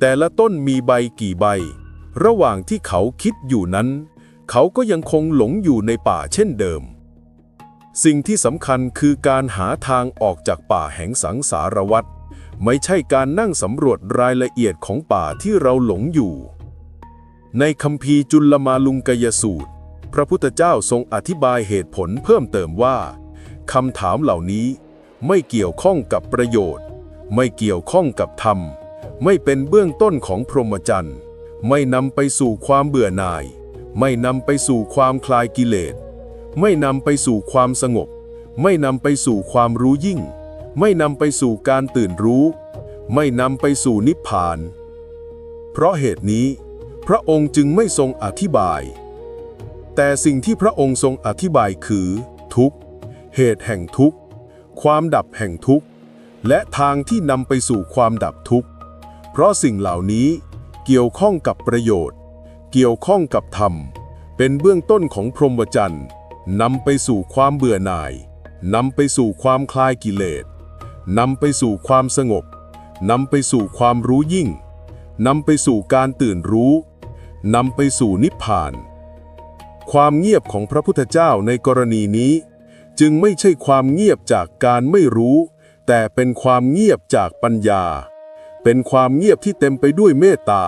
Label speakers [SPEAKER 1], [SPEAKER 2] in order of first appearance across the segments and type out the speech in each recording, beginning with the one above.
[SPEAKER 1] แต่ละต้นมีใบกี่ใบ ระหว่างที่เขาคิดอยู่นั้น เขาก็ยังคงหลงอยู่ในป่าเช่นเดิม สิ่งที่สำคัญคือการหาทางออกจากป่าแห่งสังสารวัฏไม่ใช่การนั่งสำรวจรายละเอียดของป่าที่เราหลงอยู่ ในคัมภีร์จุลมาลุงกยสูตร พระพุทธเจ้าทรงอธิบายเหตุผลเพิ่มเติมว่าคำถามเหล่านี้ไม่เกี่ยวข้องกับประโยชน์ ไม่เกี่ยวข้องกับธรรม ไม่เป็นเบื้องต้นของพรหมจรรย์ ไม่นำไปสู่ความเบื่อหน่าย ไม่นำไปสู่ความคลายกิเลส ไม่นำไปสู่ความสงบ ไม่นำไปสู่ความรู้ยิ่ง ไม่นำไปสู่การตื่นรู้ ไม่นำไปสู่นิพพาน เพราะเหตุนี้ พระองค์จึงไม่ทรงอธิบาย แต่สิ่งที่พระองค์ทรงอธิบายคือ ทุกข์เหตุแห่งทุกข์ ความดับแห่งทุกข์ และทางที่นำไปสู่ความดับทุกข์ เพราะสิ่งเหล่านี้เกี่ยวข้องกับประโยชน์ เกี่ยวข้องกับธรรม เป็นเบื้องต้นของพรหมจรรย์นำไปสู่ความเบื่อหน่ายนำไปสู่ความคลายกิเลสนำไปสู่ความสงบนำไปสู่ความรู้ยิ่งนำไปสู่การตื่นรู้นำไปสู่นิพพาน ความเงียบของพระพุทธเจ้าในกรณีนี้ จึงไม่ใช่ความเงียบจากการไม่รู้ แต่เป็นความเงียบจากปัญญา เป็นความเงียบที่เต็มไปด้วยเมตตา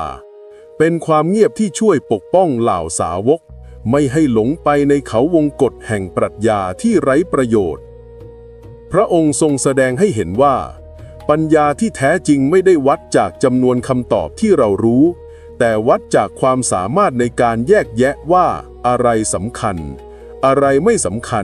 [SPEAKER 1] เป็นความเงียบที่ช่วยปกป้องเหล่าสาวก ไม่ให้หลงไปในเขาวงกฏแห่งปรัชญาที่ไร้ประโยชน์ พระองค์ทรงแสดงให้เห็นว่า ปัญญาที่แท้จริงไม่ได้วัดจากจำนวนคำตอบที่เรารู้ แต่วัดจากความสามารถในการแยกแยะว่าอะไรสำคัญ อะไรไม่สำคัญ